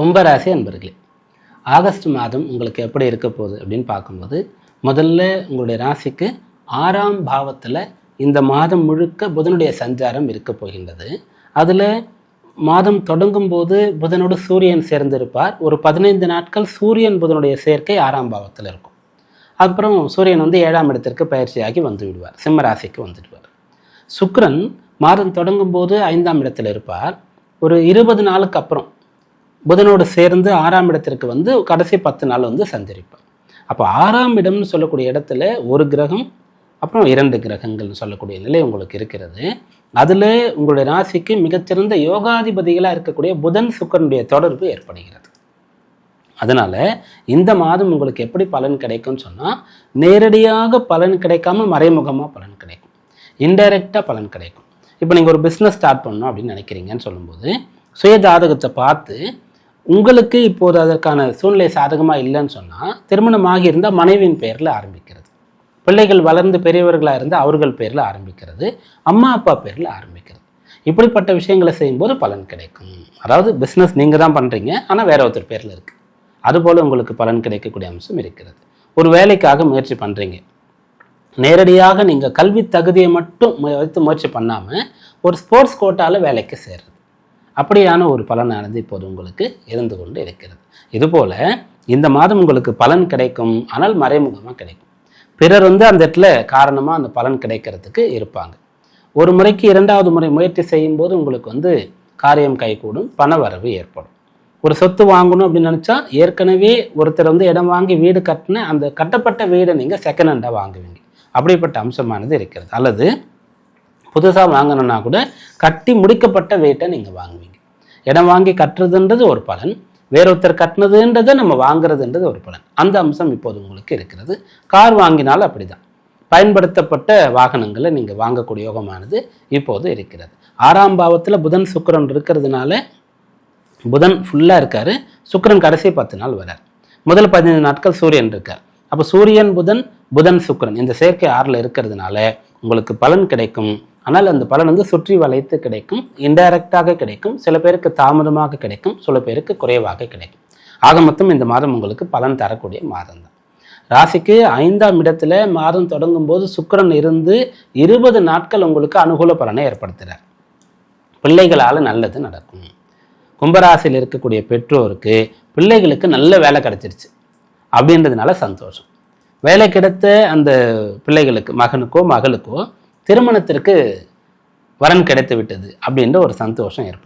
கும்பராசி அன்பர்களே ஆகஸ்ட் மாதம் உங்களுக்கு எப்படி இருக்க போகுது அப்படின்னு பார்க்கும்போது முதல்ல உங்களுடைய ராசிக்கு ஆறாம் பாவத்தில் இந்த மாதம் முழுக்க புதனுடைய சஞ்சாரம் இருக்க போகின்றது. அதில் மாதம் தொடங்கும் போது புதனோடு சூரியன் சேர்ந்திருப்பார். ஒரு பதினைந்து நாட்கள் சூரியன் புதனுடைய சேர்க்கை ஆறாம் பாவத்தில் இருக்கும். அப்புறம் சூரியன் வந்து ஏழாம் இடத்திற்கு பயிற்சியாகி வந்து விடுவார். சிம்ம ராசிக்கு வந்துடுவார் சுக்ரன் மாதம் தொடங்கும் போது ஐந்தாம் இடத்தில் இருப்பார். ஒரு இருபது நாளுக்கு அப்புறம் புதனோடு சேர்ந்து ஆறாம் இடத்திற்கு வந்து கடைசி பத்து நாள் வந்து சஞ்சரிப்பார் அப்போ ஆறாம் இடம்னு சொல்லக்கூடிய இடத்துல ஒரு கிரகம் அப்புறம் இரண்டு கிரகங்கள்னு சொல்லக்கூடிய நிலை உங்களுக்கு இருக்கிறது. அதில் உங்களுடைய ராசிக்கு மிகச்சிறந்த யோகாதிபதிகளாக இருக்கக்கூடிய புதன் சுக்கரனுடைய தொடர்பு ஏற்படுகிறது. அதனால் இந்த மாதம் உங்களுக்கு எப்படி பலன் கிடைக்கும்னு சொன்னால் நேரடியாக பலன் கிடைக்காம மறைமுகமாக பலன் கிடைக்கும். இன்டைரக்டாக பலன் கிடைக்கும். இப்போ நீங்கள் ஒரு பிஸ்னஸ் ஸ்டார்ட் பண்ணணும் அப்படின்னு நினைக்கிறீங்கன்னு சொல்லும்போது சுய ஜாதகத்தை பார்த்து உங்களுக்கு இப்போது அதற்கான சூழ்நிலை சாதகமாக இல்லைன்னு சொன்னால் திருமணம் ஆகியிருந்தால் மனைவியின் பெயரில் ஆரம்பிக்கிறது. பிள்ளைகள் வளர்ந்து பெரியவர்களாக இருந்தால் அவர்கள் பேரில் ஆரம்பிக்கிறது. அம்மா அப்பா பேரில் ஆரம்பிக்கிறது. இப்படிப்பட்ட விஷயங்களை செய்யும்போது பலன் கிடைக்கும். அதாவது பிஸ்னஸ் நீங்கள் தான் பண்ணுறீங்க ஆனால் வேற ஒருத்தர் பேரில் இருக்குது அதுபோல் உங்களுக்கு பலன் கிடைக்கக்கூடிய அம்சம் இருக்கிறது. ஒரு வேலைக்காக முயற்சி பண்ணுறீங்க நேரடியாக நீங்கள் கல்வி தகுதியை மட்டும் மு- வைத்து முயற்சி பண்ணாமல் ஒரு ஸ்போர்ட்ஸ் கோட்டாவில் வேலைக்கு சேர்றது. அப்படியான ஒரு பலனானது இப்போது உங்களுக்கு இருந்து கொண்டு இருக்கிறது. இதுபோல் இந்த மாதம் உங்களுக்கு பலன் கிடைக்கும் ஆனால் மறைமுகமாக கிடைக்கும். பிறர் வந்து அந்த இடத்துல காரணமாக அந்த பலன் கிடைக்கிறதுக்கு இருப்பாங்க. ஒரு முறைக்கு இரண்டாவது முறை முயற்சி செய்யும்போது உங்களுக்கு வந்து காரியம் கைகூடும் பண வரவு ஏற்படும். ஒரு சொத்து வாங்கணும் அப்படின்னு நினச்சா ஏற்கனவே ஒருத்தர் வந்து இடம் வாங்கி வீடு கட்டின அந்த கட்டப்பட்ட வீடை நீங்கள் செகண்ட் ஹேண்டாக வாங்குவீங்க. அப்படிப்பட்ட அம்சமானது இருக்கிறது. அல்லது புதுசாக வாங்கணும்னா கூட கட்டி முடிக்கப்பட்ட வீட்டை நீங்கள் வாங்குவீங்க. இடம் வாங்கி கட்டுறதுன்றது ஒரு பலன். வேறொருத்தர் கட்டினதுன்றதை நம்ம வாங்குறதுன்றது ஒரு பலன். அந்த அம்சம் இப்போது உங்களுக்கு இருக்கிறது. கார் வாங்கினாலும் அப்படிதான். பயன்படுத்தப்பட்ட வாகனங்களை நீங்கள் வாங்கக்கூடிய யோகமானது இப்போது இருக்கிறது. ஆறாம் பாவத்தில் புதன் சுக்கரன் இருக்கிறதுனால புதன் ஃபுல்லாக இருக்கார். சுக்கரன் கடைசி பத்து நாள் வரார். முதல் பதினைந்து நாட்கள் சூரியன் இருக்கார். அப்போ சூரியன் புதன் புதன் சுக்கரன் இந்த செயற்கை ஆறில் இருக்கிறதுனால உங்களுக்கு பலன் கிடைக்கும். ஆனால் அந்த பலன் வந்து சுற்றி வளைத்து கிடைக்கும் இன்டைரக்டாக கிடைக்கும் சில பேருக்கு தாமதமாக கிடைக்கும் சில பேருக்கு குறைவாக கிடைக்கும். ஆக மொத்தம் இந்த மாதம் உங்களுக்கு பலன் தரக்கூடிய மாதம் தான். ராசிக்கு ஐந்தாம் இடத்துல மாதம் தொடங்கும் போது சுக்கிரன் இருந்து இருபது நாட்கள் உங்களுக்கு அனுகூல பலனை ஏற்படுத்துகிறார் பிள்ளைகளால் நல்லது நடக்கும். கும்பராசியில் இருக்கக்கூடிய பெற்றோருக்கு பிள்ளைகளுக்கு நல்ல வேலை கிடைச்சிருச்சு அப்படின்றதுனால சந்தோஷம். வேலை கிடைத்த அந்த பிள்ளைகளுக்கு மகனுக்கோ மகளுக்கோ திருமணத்திற்கு வரன் கிடைத்து விட்டது அப்படின்ற ஒரு சந்தோஷம் ஏற்படும்.